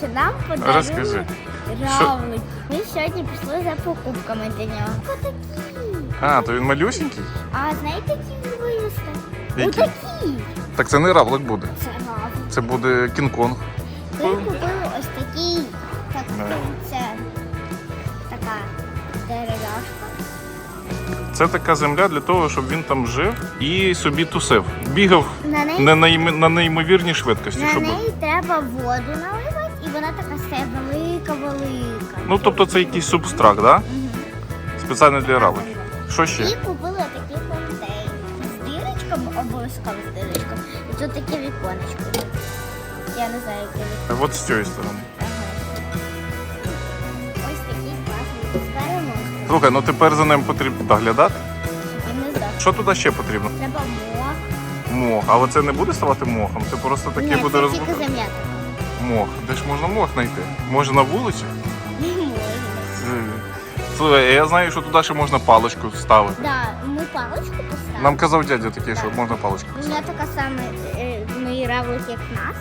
Коротше, нам подарили Розкажи. равлики. Ми сьогодні пішли за покупками для нього. Отакі. А, то він малюсенький? А знаєте, які він виросте? Які? Отакі. Так це не равлик буде. Це равлик. Це буде Кінг-Конг. Ми купили ось такий, так Да. це така дерев'яшка. Це така земля для того, щоб він там жив і собі тусив. Бігав На неї, на, йм- на неймовірній швидкості. на Щоб... неї треба воду наливати, і вона така стає велика-велика. Ну, тобто це якийсь субстракт, да? Мгм. спеціально для равликів. Що ще? І купили такі фонтейни. З дірочком, обов'язково з дірочком. І тут таке віконечко. Я не знаю, яке віконечко. От з цієї сторони. Слухай, ну тепер за ним потрібно доглядати. Що туди ще потрібно? Треба мох. Мох. Але це не буде ставати мохом. Це просто таке Ні, буде земля. Мох. Де ж можна мох знайти? Може на вулиці? Не можна. Е, Слухай, я знаю, що туди ще можна паличку ставити. Да, ми паличку поставили. Нам казав дядя такий, що можна паличку У мене поставити. така саме е, мої равлик, як нас.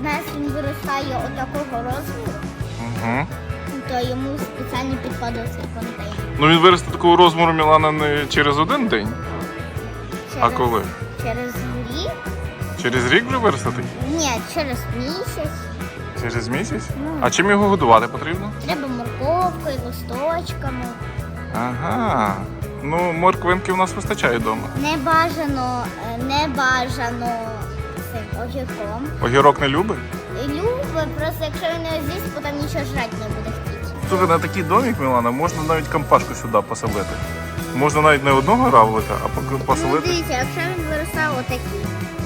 У нас він виростає отакого розміру, Угу. то йому спеціально підходить цей контейнер. Ну він виросте такого розміру Мілана не через один день, а Через- коли? Через рік? Через рік вже виросте? Ні, через місяць. Через місяць? Ну. А чим його годувати потрібно? Треба морковкою, листочками. Ага. Ну, морквинки в нас вистачає вдома. Не бажано, е, не бажано цим огірком. Огірок не любить? Любить, просто якщо він не з'їсть, потім нічого жрати не буде хотіти. Слухай, на такий домик, Мілана, можна навіть компашку сюди поселити. Можна навіть не одного равлика, а Ну поселити. дивіться, якщо він виростає отакий,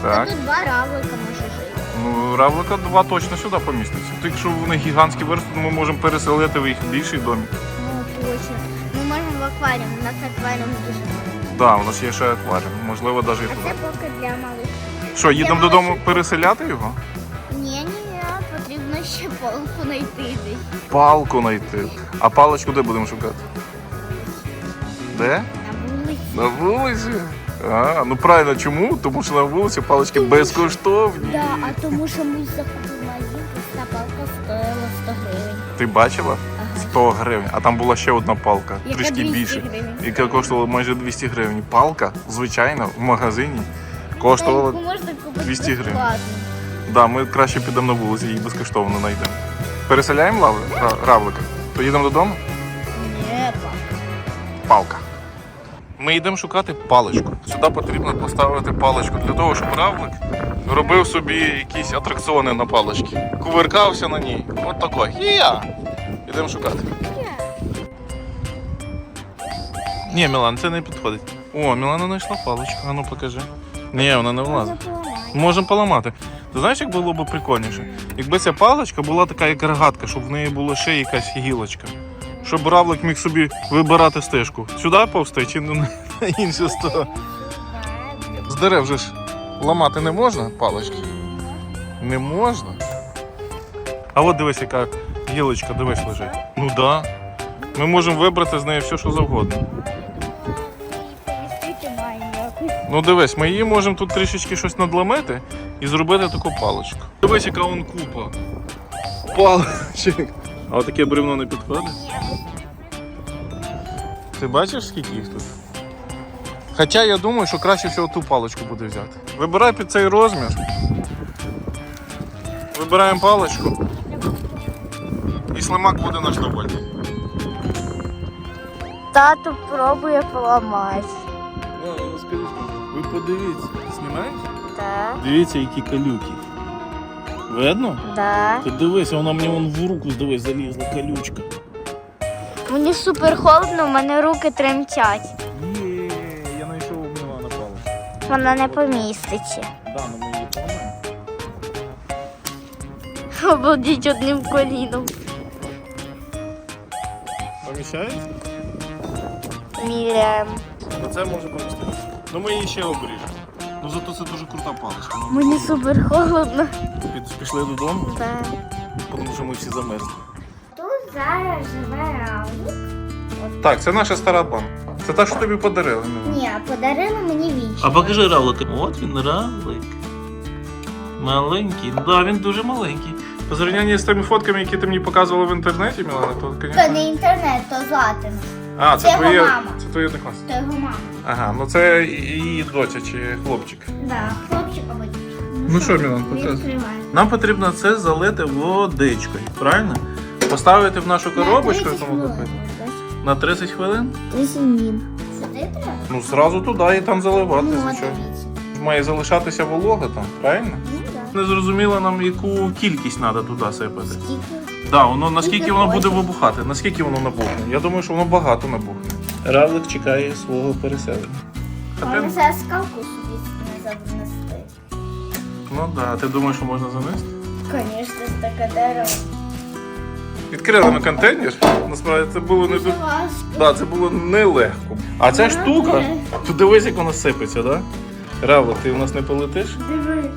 Так. то тут два равлика може жити. Ну, равлика два точно сюди поміститься. То якщо вони гігантські виростуть, ми можемо переселити в їх більший домик. Ну точно. Ми можемо в акваріум, у нас акваріум дуже. Так, да, у нас є ще акваріум. Можливо, навіть і А туди. це поки для малих. Що, їдемо додому переселяти його? Ні, ні, потрібно ще полку знайти десь. Палку знайти. А паличку де будемо шукати? Де? На вулиці. На вулиці? А, ну правильно, чому? Тому що на вулиці палички безкоштовні. Да, а тому що ми закупили магазин, ця палка стоїла 100 гривень. Ти бачила? 100 гривень. А там була ще одна палка, Яка трішки 200 більше. гривень Яка коштувала майже 200 гривень. Палка, звичайно, в магазині коштувала. Та яку можна купити 200 гривень. безплатно. Да, ми краще підемо на вулиці, її безкоштовно знайдемо. Переселяємо лавли, Ра- равлика? Поїдемо додому? Ні, палка. Палка. Ми йдемо шукати паличку. Сюди потрібно поставити паличку для того, щоб равлик робив собі якісь атракціони на паличці. Кувиркався на ній. От тако. Хія! Йдемо шукати. Ні, Мілан, це не підходить. О, Мілана знайшла паличку. А ну покажи. Ні, вона не влазить. Можемо поламати. Ти знаєш, як було б прикольніше? Якби ця паличка була така, як рогатка, щоб в неї була ще якась гілочка. Щоб равлик міг собі вибирати стежку. Сюди повсти чи на іншу сторону. З дерев же ж ламати не можна палички? Не можна. А от дивись, яка гілочка, дивись лежить. Ну да. Ми можемо вибрати з неї все, що завгодно. Ну дивись, ми її можемо тут трішечки щось надламити і зробити таку паличку. Дивись, яка он купа. Паличок. А отаке бревно не підходить? Ти бачиш, скільки їх тут? Хоча я думаю, що краще всього ту паличку буде взяти. Вибирай під цей розмір. Вибираємо паличку. І слимак буде наш довольний. Тато пробує поламати. Ви подивіться, знімаєш? Так, Дивіться, які калюки. Видно? да. Ти дивись, вона мені вон в руку дивись, залізла колючка. Мені супер холодно, у мене руки тремтять. Є, я знайшов обнила на паличку. Вона не поміститься. Да, ну ми її поламаємо. Обалдіть одним коліном. Поміщається? Міряємо. Оце може поміститися. Ну ми її ще обріжемо. Ну зато це дуже крута паличка. Мені супер холодно. Під, пішли додому, Так. тому що ми всі замерзли. Тут зараз живе равлик. Так, це наша стара банка. Це та, що тобі подарили. Ні, подарили мені віч. А покажи равлика. От він равлик. Маленький. Да, він дуже маленький. По зрівнянні з тими фотками, які ти мені показувала в інтернеті, Мілана, то, Це звісно. не інтернет, то Златина. А, це це його твоє, мама. це твоє однокласниця. То його мама. Ага, ну це її доця чи хлопчик. Да, хлопчик або дівчинка. Ну що, Мілан. Відкривай. Нам потрібно це залити водичкою, правильно? Поставити в нашу коробочку, 30 хвилин. На 30 хвилин? Сюди треба? Ну, зразу туди і там заливати, Ну, звичайно. Має залишатися волога там, правильно? Ну, да. Не зрозуміло нам, яку кількість треба туди сипати. Скільки? Да, воно наскільки воно буде вибухати, наскільки воно набухне. Я думаю, що воно багато набухне. Равлик чекає свого переселення. А Можна ти... зараз скалку собі назад внести. Ну да, ти думаєш, що можна занести? Звісно, це таке дерево. Відкрили ми контейнер. Насправді це було не Дуже важко. да, це було нелегко. А ця штука, то дивись, як вона сипеться, да? Равлик, ти у нас не полетиш? Диви.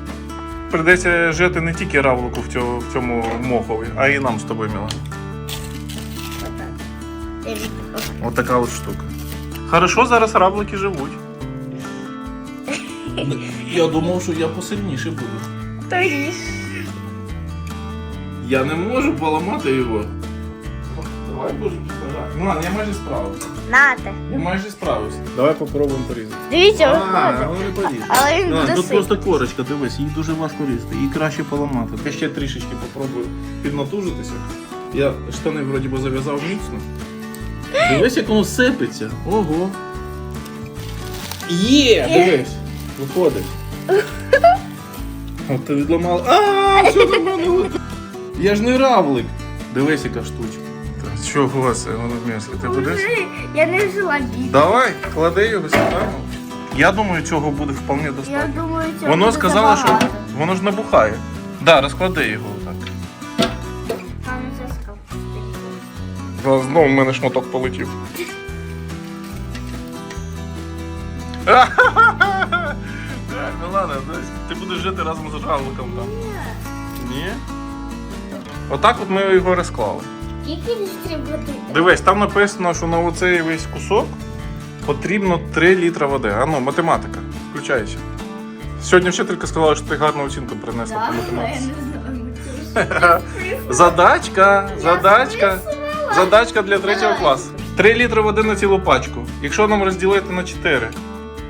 Придеться жити не тільки равлику в цьому, в цьому мохові, а і нам з тобою, Міла. Ось От така от штука. Хорошо, зараз равлики живуть. Я думав, що я посильніше буду. Та ні. Я не можу поламати його. Давай будемо старати. Ну ладно, я майже справився. Нате. Я майже справився. Давай попробуємо порізати. Дивіться, А, виходить. воно не поріже. Але він буде тут просто корочка, дивись, її дуже важко різати, її краще поламати. Я ще трішечки попробую піднатужитися. Я штани вроді би зав'язав міцно. Дивись, як воно сипеться. Ого. Є! Дивись, виходить. От ти відламала. А, що до мене? Я ж не равлик. Дивись, яка штучка. Чого це м'ясо? Ти будеш? Я не жила бід. Давай, клади його сюди. Я думаю, цього буде вполне Я достатньо. думаю, це Воно буде сказало, що забагато. воно ж набухає. Да, розклади його так. Скалку. Знову в мене шматок полетів. Ну ладно, ти будеш жити разом з равликом там. Ні? Отак от ми його розклали. Скільки літрів води? Дивись, там написано, що на оцей весь кусок потрібно 3 літра води. А ну, математика. Включайся. Сьогодні вчителька сказала, що ти гарну оцінку принесла по математиці. знаю. Задачка, задачка. Задачка для третього класу. 3 літри води на цілу пачку. Якщо нам розділити на 4.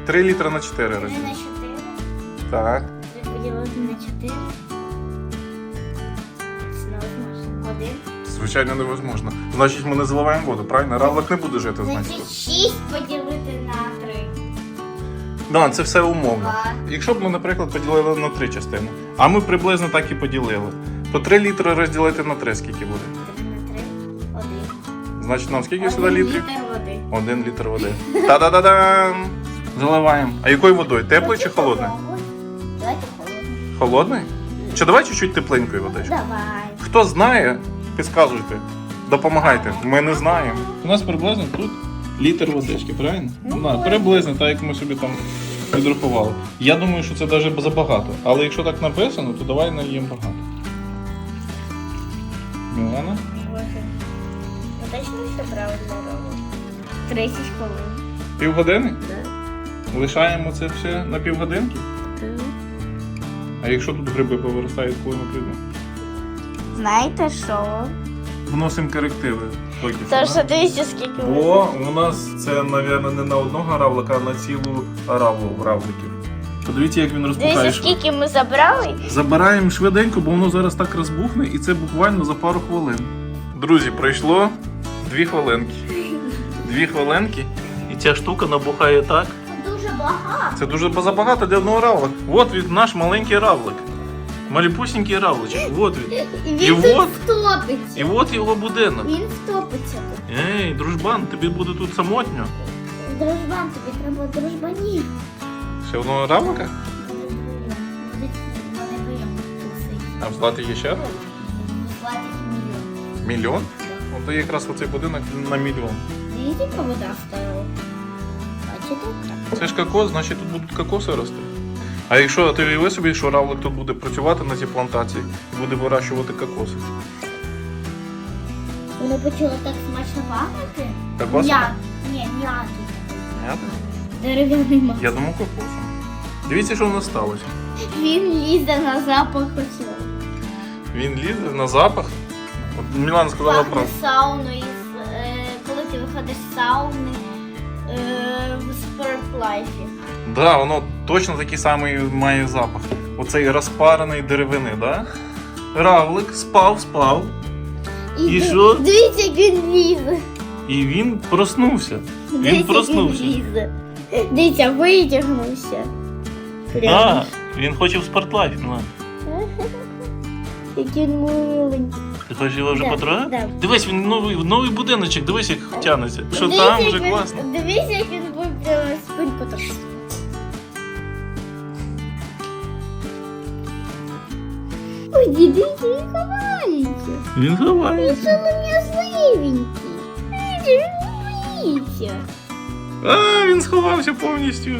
3 літри на 4 Три розділити. на чотири. Так. Три поділити на чотири. Це невозможно. Один. Звичайно, невозможно. Значить, ми не заливаємо воду, правильно? Равлик не буде жити, значить. Значить, шість поділити на три. Да, це все умовно. Якщо б ми, наприклад, поділили на три частини, а ми приблизно так і поділили, то 3 літри розділити на 3 скільки буде? Три на три. Один. Значить, нам скільки сюди Один літрів? літр води. Один літр води. Та-да-да-дам! Заливаємо. А якою водою? Теплою чи холодною? Давайте холодною. Холодною? Чи давай чуть-чуть тепленькою водичкою? Давай. Хто знає, підказуйте. Допомагайте. Ми не знаємо. У нас приблизно тут літр водички, правильно? Ну, На, приблизно, так як ми собі там підрахували. Я думаю, що це навіть забагато. Але якщо так написано, то давай нальємо багато. Мілана? Ну точно все правильно робимо. 30 хвилин. Півгодини? Да. Лишаємо це все на півгодинки? А якщо тут гриби повиростають, коли ми прийдемо? Знаєте що? Вносимо корективи. Поки що, Тож дивіться, скільки ви- Бо у нас це, мабуть, не на одного равлика, а на цілу равлу равликів. Подивіться, як він розпухає. Дивіться, скільки ми забрали. Забираємо швиденько, бо воно зараз так розбухне, і це буквально за пару хвилин. Друзі, пройшло дві хвилинки. Дві хвилинки, і ця штука набухає так. Дуже багато. Це дуже забагато для одного равлика. От він наш маленький равлик. Маліпусінький равличок. От він. І він тут от- втопиться. І от його будинок. Він втопиться тут. Ей, дружбан, тобі буде тут самотньо. Дружбан, тобі треба дружбанів. Ще одного равлика? Вони вдвоєм тусить. А в Златі є ще раз? Платить мільйон. Мільйон? От то якраз оцей будинок на мільйон. Дивіться, яка вода стала. Бачите? Це ж кокос, значить тут будуть кокоси рости. А якщо ти уяви собі, що равлик тут буде працювати на цій плантації і буде вирощувати кокоси. Воно почало так смачно пахнути. Кокоси? М'ят. Ні, м'яту. Понятно? Дерев'яний мак. Я думаю, кокосом. Дивіться, що у нас сталося. Він лізе на запах оцього. Він лізе на запах. От Мілана сказала Пахне про. сауною, із, е, коли ти виходиш з сауни е, в спортлайфі. Да, воно точно такий самий має запах. Оцей розпарений деревини, да? Равлик спав, спав. І ди- що? Дивіться, як він лізе. І він проснувся. Він Дивіться, як проснувся. Він лізе. Дивіться, витягнувся. А, він хоче в спортлайф, Мілана. Який він миленький. Ти хочеш його вже Да, потрогати? да. Дивись, він новий, новий будиночок, дивись, як тянеться. Що Дивіться, там вже класно. Дивіться, як він буде прямо спинку так. Ой, дивіться, він ховається. Він ховається. Солом'язливенький. Дивіться, він боїться. А, він сховався повністю.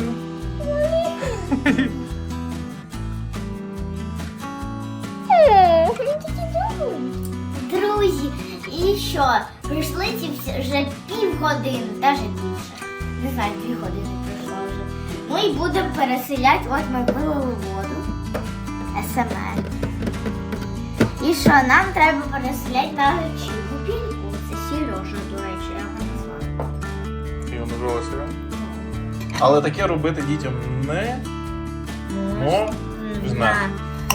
Е, він такий добрий. Друзі, і що? Пройшли ці всі вже півгодини, навіть більше. Не знаю, дві години пройшло вже. Ми будемо переселяти, от ми вилили воду. СМР. І що, нам треба переселяти на цю купільку. Це Сережа, до речі, я його назвала. Його назвалося. Але таке робити дітям не можна.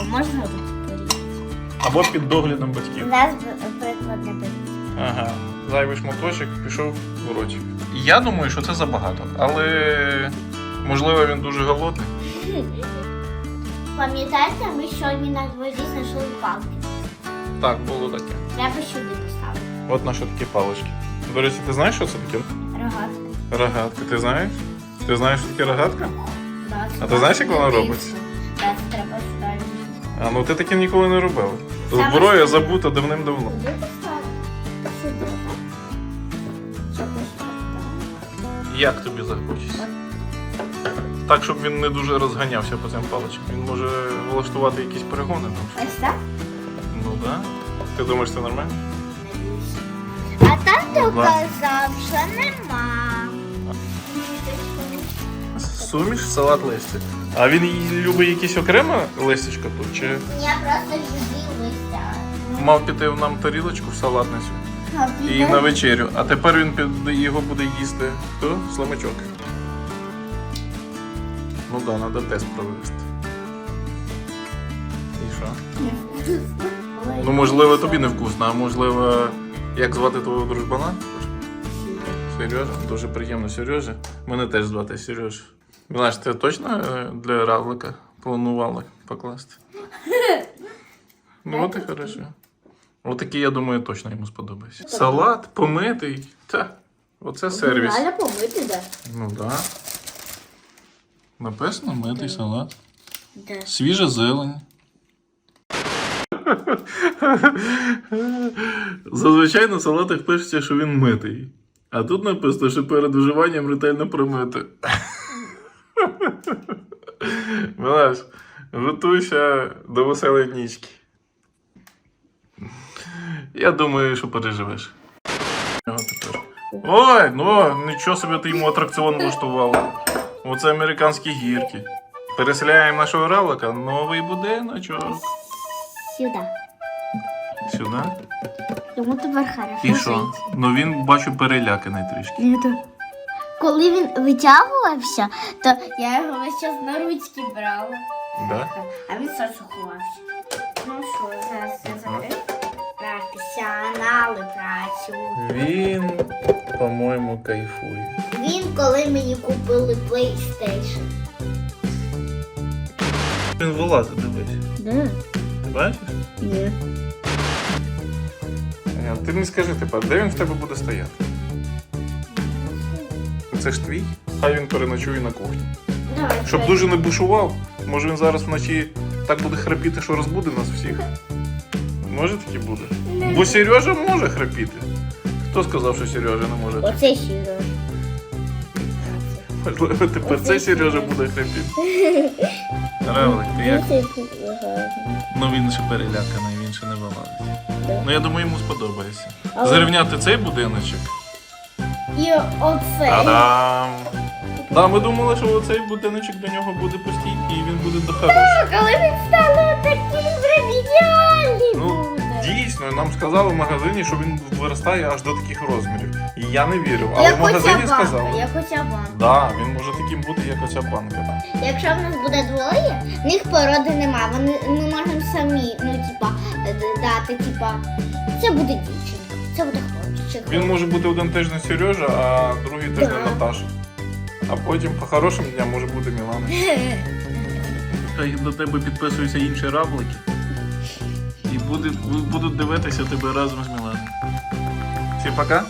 Можна порізати. Або під доглядом батьків. У нас приклад не беріть. Ага. Зайвий шматочок пішов в уроці. Я думаю, що це забагато, але можливо він дуже голодний. Пам'ятаєте, ми сьогодні на дворі знайшли палки. Так, було таке. Треба сюди поставити. От наші такі палички. До речі, ти знаєш, що це таке? Рогатка. Рогатка. Ти знаєш? Ти знаєш, що таке рогатка? Да, А ти знаєш, як вона робиться? Так, треба сюди. А ну ти таке ніколи не робив. Саме Зброя сюди. забута давним-давно. Поставити? Сюди. Щоб так. Як тобі захочеться? Так, щоб він не дуже розганявся по цим паличкам. Він може влаштувати якісь перегони там. Ось так? Да. Ти думаєш, це нормально? А тато ласка. казав, що нема. Суміш салат листя. А він любить якесь окреме листячко тут? Чи Я просто люблю листя. мав піти нам тарілочку в салатницю і на вечерю, а тепер він під його буде їсти. Хто? Слимачок. Ну так, да, треба тест провести. І що? Ну, можливо, тобі не вкусно, а можливо, як звати твого дружбана? Сережа, дуже приємно, Сережа. Мене теж звати Сережа. Знаєш, ти точно е, для равлика планувала покласти? Ну, от і хорошо. Отакий, я думаю, точно йому сподобається. Салат помитий. Та, оце сервіс. Реально помити, да? Ну так. Да. Написано митий салат. Да. Свіжа зелень. Зазвичай на салатах пишеться, що він митий. А тут написано, що перед вживанням ретельно промити. Милаш, готуйся до веселої нічки. Я думаю, що переживеш. Ой, ну нічого собі ти йому атракціон влаштувала. Оце американські гірки. Переселяємо нашого равлика, новий будиночок. Сюди. Сюди. Йому тепер хорошо. І що? жить. Ну він бачу переляканий трішки. Ні, то- Коли він витягувався, то я його весь час на ручки брала. Да? А він сразу ховався. Ну що, зараз я закрив. Професіонали працюють. Він, по-моєму, кайфує. Він, коли мені купили PlayStation. Він вилазить, дивись. Да? Бачиш? Ні. Е, Ти мені скажи тепер, де він в тебе буде стояти? Це ж твій? Хай він переночує на кухні. Давай. Щоб дуже не бушував, може він зараз вночі так буде храпіти, що розбуде нас всіх. Може таки буде? Бо Сережа може храпіти. Хто сказав, що Сережа не може? Оце Сережа. Тепер цей Сережа буде храпіти. Равлик, ти як? Ну він ще переляканий, він ще не вилазить. Ну я думаю, йому сподобається. Зарівняти цей будиночок. І оце. Та-дам! Да, ми думали, що оцей будиночок до нього буде постійний і він буде до хороший. Коли він стане таким прям ідеальним. Ну сказали в магазині, що він виростає аж до таких розмірів. І я не вірив. Але як в магазині сказали. як оця банка. Да, він може таким бути, як оця банка. Якщо в нас буде двоє, в них породи нема. Вони ми можемо самі, ну типа, е, дати, типа, це буде дівчинка, це буде хлопчик. Він може бути один тиждень Сережа, а другий тиждень Да. Наташа. А потім по хорошим дням може бути Мілана. До тебе підписуються інші раблики. Будуть, будуть дивитися тебе разом з Міланом. Всім пока.